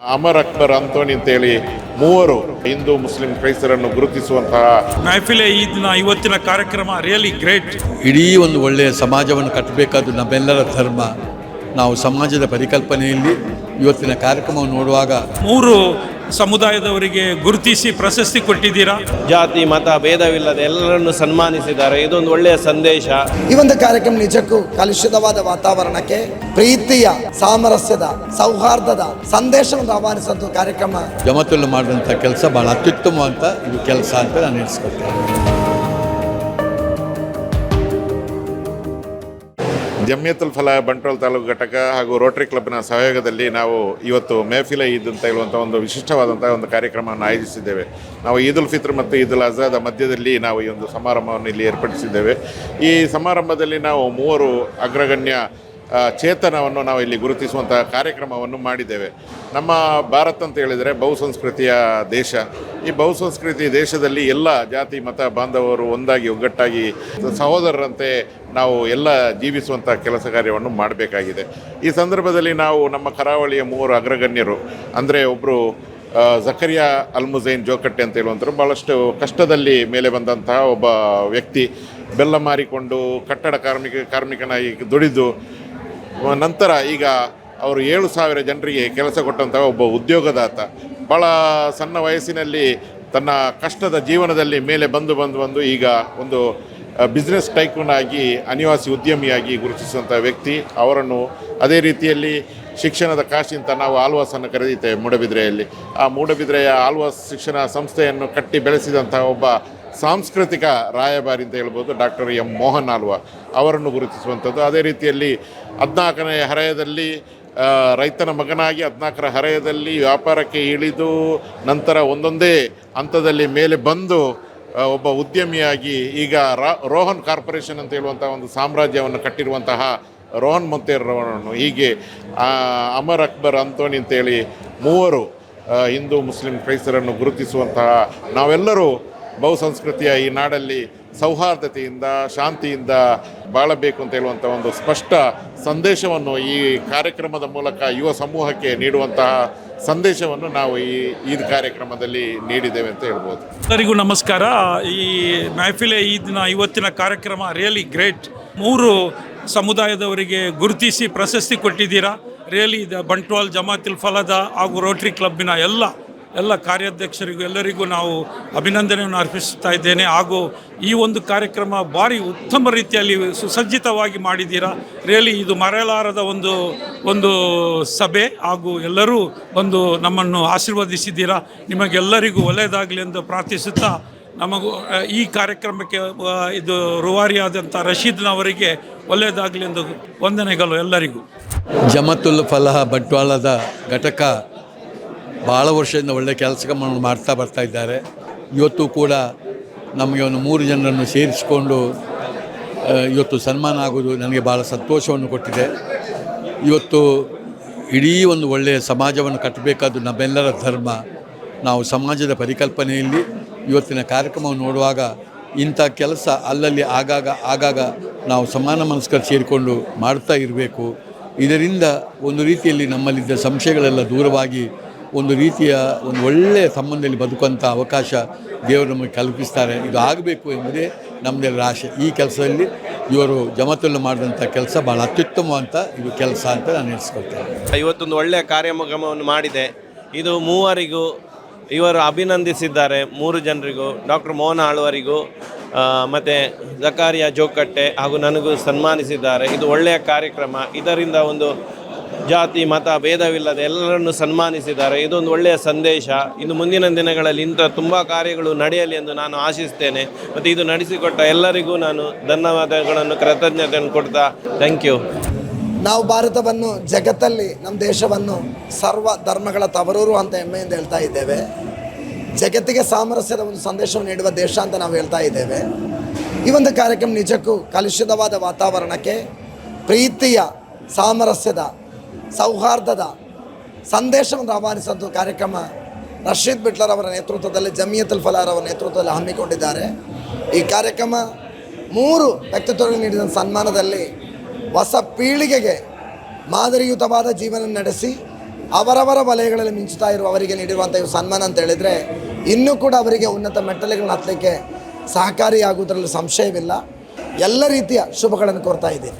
Amar Akbar Anthony ಅಂತೇಳಿ ಮೂವರು Hindu Muslim ಕ್ರೈಸ್ತರನ್ನು ಗುರುತಿಸುವಂತಹ ಮಹಫಿಲೆ ದಿನ ಇವತ್ತಿನ ಕಾರ್ಯಕ್ರಮ ರಿಯಲಿ ಗ್ರೇಟ್ ಇಡೀ ಒಂದು ಒಳ್ಳೆಯ ಸಮಾಜವನ್ನು ಕಟ್ಟಬೇಕಾದ ನಮ್ಮೆಲ್ಲರ ಧರ್ಮ. ನಾವು ಸಮಾಜದ ಪರಿಕಲ್ಪನೆಯಲ್ಲಿ ಇವತ್ತಿನ ಕಾರ್ಯಕ್ರಮವನ್ನು ನೋಡುವಾಗ ಮೂರು ಸಮುದಾಯದವರಿಗೆ ಗುರುತಿಸಿ ಪ್ರಶಸ್ತಿ ಕೊಟ್ಟಿದ್ದೀರಾ? ಜಾತಿ ಮತ ಭೇದವಿಲ್ಲದೆ ಎಲ್ಲರನ್ನು ಸನ್ಮಾನಿಸಿದ್ದಾರೆ. ಇದೊಂದು ಒಳ್ಳೆಯ ಸಂದೇಶ. ಈ ಒಂದು ಕಾರ್ಯಕ್ರಮ ನಿಜಕ್ಕೂ ಕಲುಷಿತವಾದ ವಾತಾವರಣಕ್ಕೆ ಪ್ರೀತಿಯ ಸಾಮರಸ್ಯದ ಸೌಹಾರ್ದದ ಸಂದೇಶವನ್ನು ಆಹ್ವಾನಿಸುವಂತ ಕಾರ್ಯಕ್ರಮ. ಜಮತುಲ್ಲು ಮಾಡಿದಂಥ ಕೆಲಸ ಬಹಳ ಅತ್ಯುತ್ತಮ ಅಂತ ಇದು ಕೆಲಸ ಅಂತ ನಾನು ಎಣಿಸ್ಕೊಳ್ತೇನೆ ಜಮಿಯತುಲ್ ಫಲ ಬಂಟ್ರೋಲ್ ತಾಲೂಕು ಘಟಕ ಹಾಗೂ ರೋಟರಿ ಕ್ಲಬ್ನ ಸಹಯೋಗದಲ್ಲಿ ನಾವು ಇವತ್ತು ಮೇಫಿಲ ಈದ್ ಅಂತ ಹೇಳುವಂಥ ಒಂದು ವಿಶಿಷ್ಟವಾದಂಥ ಒಂದು ಕಾರ್ಯಕ್ರಮವನ್ನು ಆಯೋಜಿಸಿದ್ದೇವೆ. ನಾವು ಈದ್ ಉಲ್ ಫಿತ್ರ್ ಮತ್ತು ಈದ್ ಉಲ್ ಅಜಾದ ಮಧ್ಯದಲ್ಲಿ ನಾವು ಈ ಒಂದು ಸಮಾರಂಭವನ್ನು ಇಲ್ಲಿ ಏರ್ಪಡಿಸಿದ್ದೇವೆ. ಈ ಸಮಾರಂಭದಲ್ಲಿ ನಾವು ಮೂವರು ಅಗ್ರಗಣ್ಯ ಚೇತನವನ್ನು ನಾವು ಇಲ್ಲಿ ಗುರುತಿಸುವಂತಹ ಕಾರ್ಯಕ್ರಮವನ್ನು ಮಾಡಿದ್ದೇವೆ. ನಮ್ಮ ಭಾರತ ಅಂತ ಹೇಳಿದರೆ ಬಹುಸಂಸ್ಕೃತಿಯ ದೇಶ. ಈ ಬಹುಸಂಸ್ಕೃತಿ ದೇಶದಲ್ಲಿ ಎಲ್ಲ ಜಾತಿ, ಮತ, ಬಾಂಧವರು ಒಂದಾಗಿ, ಒಗ್ಗಟ್ಟಾಗಿ ಸಹೋದರರಂತೆ ನಾವು ಎಲ್ಲ ಜೀವಿಸುವಂಥ ಕೆಲಸ ಕಾರ್ಯವನ್ನು ಮಾಡಬೇಕಾಗಿದೆ. ಈ ಸಂದರ್ಭದಲ್ಲಿ ನಾವು ನಮ್ಮ ಕರಾವಳಿಯ ಮೂವರು ಅಗ್ರಗಣ್ಯರು, ಅಂದರೆ ಒಬ್ಬರು ಜಕರಿಯಾ ಅಲ್ಮುಜೈನ್ ಜೋಕಟ್ಟೆ ಅಂತ ಹೇಳುವಂಥರು ಭಾಳಷ್ಟು ಕಷ್ಟದಲ್ಲಿ ಮೇಲೆ ಬಂದಂತಹ ಒಬ್ಬ ವ್ಯಕ್ತಿ. ಬೆಲ್ಲ ಮಾರಿಕೊಂಡು ಕಟ್ಟಡ ಕಾರ್ಮಿಕ, ಕಾರ್ಮಿಕನಾಗಿ ದುಡಿದು ನಂತರ ಈಗ ಅವರು ಏಳು ಸಾವಿರ ಜನರಿಗೆ ಕೆಲಸ ಕೊಟ್ಟಂತಹ ಒಬ್ಬ ಉದ್ಯೋಗದಾತ. ಭಾಳ ಸಣ್ಣ ವಯಸ್ಸಿನಲ್ಲಿ ತನ್ನ ಕಷ್ಟದ ಜೀವನದಲ್ಲಿ ಮೇಲೆ ಬಂದು ಬಂದು ಬಂದು ಈಗ ಒಂದು ಬಿಸ್ನೆಸ್ ಟೈಕೂನ್ ಆಗಿ, ಅನಿವಾಸಿ ಉದ್ಯಮಿಯಾಗಿ ಗುರುತಿಸುವಂಥ ವ್ಯಕ್ತಿ. ಅವರನ್ನು ಅದೇ ರೀತಿಯಲ್ಲಿ ಶಿಕ್ಷಣದ ಕಾಶಿಂತ ನಾವು ಆಳ್ವಾಸನ್ನು ಕರೆದಿದ್ದೇವೆ ಮೂಡಬಿದ್ರೆಯಲ್ಲಿ. ಆ ಮೂಡಬಿದ್ರೆಯ ಆಳ್ವಾಸ್ ಶಿಕ್ಷಣ ಸಂಸ್ಥೆಯನ್ನು ಕಟ್ಟಿ ಬೆಳೆಸಿದಂತಹ ಒಬ್ಬ ಸಾಂಸ್ಕೃತಿಕ ರಾಯಭಾರಿ ಅಂತ ಹೇಳ್ಬೋದು ಡಾಕ್ಟರ್ ಎಂ ಮೋಹನ್ ಆಲ್ವ ಅವರನ್ನು ಗುರುತಿಸುವಂಥದ್ದು. ಅದೇ ರೀತಿಯಲ್ಲಿ ಹದಿನಾಲ್ಕನೇ ಹರೆಯದಲ್ಲಿ ರೈತನ ಮಗನಾಗಿ ಹದಿನಾಲ್ಕರ ಹರೆಯದಲ್ಲಿ ವ್ಯಾಪಾರಕ್ಕೆ ಇಳಿದು ನಂತರ ಒಂದೊಂದೇ ಹಂತದಲ್ಲಿ ಮೇಲೆ ಬಂದು ಒಬ್ಬ ಉದ್ಯಮಿಯಾಗಿ ಈಗ ರೋಹನ್ ಕಾರ್ಪೊರೇಷನ್ ಅಂತ ಹೇಳುವಂಥ ಒಂದು ಸಾಮ್ರಾಜ್ಯವನ್ನು ಕಟ್ಟಿರುವಂತಹ ರೋಹನ್ ಮೊಂತೇರವರನ್ನು ಹೀಗೆ ಅಮರ್ ಅಕ್ಬರ್ ಅಂತೋನಿ ಅಂತೇಳಿ ಮೂವರು ಹಿಂದೂ ಮುಸ್ಲಿಂ ಕ್ರೈಸ್ತರನ್ನು ಗುರುತಿಸುವಂತಹ ನಾವೆಲ್ಲರೂ ಬಹುಸಂಸ್ಕೃತಿಯ ಈ ನಾಡಲ್ಲಿ ಸೌಹಾರ್ದತೆಯಿಂದ, ಶಾಂತಿಯಿಂದ ಬಾಳಬೇಕು ಅಂತ ಹೇಳುವಂಥ ಒಂದು ಸ್ಪಷ್ಟ ಸಂದೇಶವನ್ನು ಈ ಕಾರ್ಯಕ್ರಮದ ಮೂಲಕ ಯುವ ಸಮೂಹಕ್ಕೆ ನೀಡುವಂತಹ ಸಂದೇಶವನ್ನು ನಾವು ಈ ಈದ್ ಕಾರ್ಯಕ್ರಮದಲ್ಲಿ ನೀಡಿದ್ದೇವೆ ಅಂತ ಹೇಳ್ಬೋದು. ಎಲ್ಲರಿಗೂ ನಮಸ್ಕಾರ. ಈ ಮಹಫಿಲೆ ಈದ್ನ ಇವತ್ತಿನ ಕಾರ್ಯಕ್ರಮ ರಿಯಲಿ ಗ್ರೇಟ್. ಮೂರು ಸಮುದಾಯದವರಿಗೆ ಗುರುತಿಸಿ ಪ್ರಶಸ್ತಿ ಕೊಟ್ಟಿದ್ದೀರಾ. ರಿಯಲಿ ಬಂಟ್ವಾಲ್ ಜಮಾತಿಲ್ ಫಲದ ಹಾಗೂ ರೋಟ್ರಿ ಕ್ಲಬ್ಬಿನ ಎಲ್ಲ ಎಲ್ಲ ಕಾರ್ಯಾಧ್ಯಕ್ಷರಿಗೂ ಎಲ್ಲರಿಗೂ ನಾವು ಅಭಿನಂದನೆಯನ್ನು ಅರ್ಪಿಸ್ತಾ ಇದ್ದೇನೆ. ಹಾಗೂ ಈ ಒಂದು ಕಾರ್ಯಕ್ರಮ ಭಾರಿ ಉತ್ತಮ ರೀತಿಯಲ್ಲಿ ಸುಸಜ್ಜಿತವಾಗಿ ಮಾಡಿದ್ದೀರಾ. ರಿಯಲಿ ಇದು ಮರೆಯಲಾರದ ಒಂದು ಒಂದು ಸಭೆ ಹಾಗೂ ಎಲ್ಲರೂ ಒಂದು ನಮ್ಮನ್ನು ಆಶೀರ್ವದಿಸಿದ್ದೀರಾ. ನಿಮಗೆಲ್ಲರಿಗೂ ಒಳ್ಳೆಯದಾಗಲಿ ಎಂದು ಪ್ರಾರ್ಥಿಸುತ್ತಾ ನಮಗೂ, ಈ ಕಾರ್ಯಕ್ರಮಕ್ಕೆ ಇದು ರೂವಾರಿಯಾದಂಥ ರಶೀದ್ನವರಿಗೆ ಒಳ್ಳೆಯದಾಗಲಿ ಎಂದು ವಂದನೆಗಳು ಎಲ್ಲರಿಗೂ. ಜಮತುಲ್ ಫಲಹ ಬಂಟ್ವಾಳದ ಘಟಕ ಭಾಳ ವರ್ಷದಿಂದ ಒಳ್ಳೆ ಕೆಲಸ ಮಾಡ್ತಾ ಬರ್ತಾ ಇದ್ದಾರೆ. ಇವತ್ತು ಕೂಡ ನಮಗೆ ಒಂದು ಮೂರು ಜನರನ್ನು ಸೇರಿಸಿಕೊಂಡು ಇವತ್ತು ಸನ್ಮಾನ ಆಗೋದು ನನಗೆ ಭಾಳ ಸಂತೋಷವನ್ನು ಕೊಟ್ಟಿದೆ. ಇವತ್ತು ಇಡೀ ಒಂದು ಒಳ್ಳೆಯ ಸಮಾಜವನ್ನು ಕಟ್ಟಬೇಕಾದ ನಮ್ಮೆಲ್ಲರ ಧರ್ಮ. ನಾವು ಸಮಾಜದ ಪರಿಕಲ್ಪನೆಯಲ್ಲಿ ಇವತ್ತಿನ ಕಾರ್ಯಕ್ರಮವನ್ನು ನೋಡುವಾಗ ಇಂಥ ಕೆಲಸ ಅಲ್ಲಲ್ಲಿ ಆಗಾಗ ಆಗಾಗ ನಾವು ಸಮಾನ ಮನಸ್ಕರು ಸೇರಿಕೊಂಡು ಮಾಡ್ತಾ ಇರಬೇಕು. ಇದರಿಂದ ಒಂದು ರೀತಿಯಲ್ಲಿ ನಮ್ಮಲ್ಲಿದ್ದ ಸಂಶಯಗಳೆಲ್ಲ ದೂರವಾಗಿ ಒಂದು ರೀತಿಯ ಒಂದು ಒಳ್ಳೆಯ ಸಂಬಂಧದಲ್ಲಿ ಬದುಕುವಂಥ ಅವಕಾಶ ದೇವರು ನಮಗೆ ಕಲ್ಪಿಸ್ತಾರೆ. ಇದು ಆಗಬೇಕು ಎಂಬುದೇ ನಮ್ಮದೆಲ್ಲರ ಆಶೆ. ಈ ಕೆಲಸದಲ್ಲಿ ಇವರು ಜಮತುಲ್ಲು ಮಾಡಿದಂಥ ಕೆಲಸ ಭಾಳ ಅತ್ಯುತ್ತಮ ಅಂತ ಇದು ಕೆಲಸ ಅಂತ ನಾನು ಎಣಿಸ್ಕೊಳ್ತೇನೆ. ಇವತ್ತೊಂದು ಒಳ್ಳೆಯ ಕಾರ್ಯಕ್ರಮವನ್ನು ಮಾಡಿದೆ. ಇದು ಮೂವರಿಗೂ ಇವರು ಅಭಿನಂದಿಸಿದ್ದಾರೆ. ಮೂರು ಜನರಿಗೂ, ಡಾಕ್ಟರ್ ಮೋಹನ ಆಳ್ವರಿಗೂ ಮತ್ತೆ ಜಕಾರಿಯಾ ಜೋಕಟ್ಟೆ ಹಾಗೂ ನನಗೂ ಸನ್ಮಾನಿಸಿದ್ದಾರೆ. ಇದು ಒಳ್ಳೆಯ ಕಾರ್ಯಕ್ರಮ. ಇದರಿಂದ ಒಂದು ಜಾತಿ, ಮತ, ಭೇದವಿಲ್ಲದೆ ಎಲ್ಲರನ್ನು ಸನ್ಮಾನಿಸಿದ್ದಾರೆ. ಇದೊಂದು ಒಳ್ಳೆಯ ಸಂದೇಶ. ಇನ್ನು ಮುಂದಿನ ದಿನಗಳಲ್ಲಿ ಇಂಥ ತುಂಬ ಕಾರ್ಯಗಳು ನಡೆಯಲಿ ಎಂದು ನಾನು ಆಶಿಸ್ತೇನೆ. ಮತ್ತು ಇದು ನಡೆಸಿಕೊಟ್ಟ ಎಲ್ಲರಿಗೂ ನಾನು ಧನ್ಯವಾದಗಳನ್ನು, ಕೃತಜ್ಞತೆಯನ್ನು ಕೊಡ್ತಾ ಥ್ಯಾಂಕ್ ಯು ನಾವು ಭಾರತವನ್ನು, ಜಗತ್ತಲ್ಲಿ ನಮ್ಮ ದೇಶವನ್ನು ಸರ್ವ ಧರ್ಮಗಳ ತವರೂರು ಅಂತ ಹೆಮ್ಮೆಯಿಂದ ಹೇಳ್ತಾ ಇದ್ದೇವೆ. ಜಗತ್ತಿಗೆ ಸಾಮರಸ್ಯದ ಒಂದು ಸಂದೇಶವನ್ನು ನೀಡುವ ದೇಶ ಅಂತ ನಾವು ಹೇಳ್ತಾ ಇದ್ದೇವೆ. ಈ ಒಂದು ಕಾರ್ಯಕ್ರಮ ನಿಜಕ್ಕೂ ಕಲುಷಿತವಾದ ವಾತಾವರಣಕ್ಕೆ, ಪ್ರೀತಿಯ, ಸಾಮರಸ್ಯದ ಸೌಹಾರ್ದದ ಸಂದೇಶವನ್ನು ರವಾನಿಸುವಂಥ ಕಾರ್ಯಕ್ರಮ ರಶೀದ್ ಬಿಟ್ಲರ್ ಅವರ ನೇತೃತ್ವದಲ್ಲಿ ಜಮಿಯತುಲ್ ಫಲಾರ್ ಅವರ ನೇತೃತ್ವದಲ್ಲಿ ಹಮ್ಮಿಕೊಂಡಿದ್ದಾರೆ. ಈ ಕಾರ್ಯಕ್ರಮ ಮೂರು ವ್ಯಕ್ತಿತ್ವಗಳಿಗೆ ನೀಡಿದ ಸನ್ಮಾನದಲ್ಲಿ ಹೊಸ ಪೀಳಿಗೆಗೆ ಮಾದರಿಯುತವಾದ ಜೀವನ ನಡೆಸಿ ಅವರವರ ವಲಯಗಳಲ್ಲಿ ಮಿಂಚುತ್ತಾ ಇರುವ ಅವರಿಗೆ ನೀಡಿರುವಂಥ ಇವು ಸನ್ಮಾನ ಅಂತ ಹೇಳಿದರೆ ಇನ್ನೂ ಕೂಡ ಅವರಿಗೆ ಉನ್ನತ ಮೆಟ್ಟಲೆಗಳನ್ನ ಹತ್ತಲಿಕ್ಕೆ ಸಹಕಾರಿಯಾಗುವುದರಲ್ಲಿ ಸಂಶಯವಿಲ್ಲ. ಎಲ್ಲ ರೀತಿಯ ಶುಭಗಳನ್ನು ಕೋರ್ತಾ ಇದ್ದೀನಿ.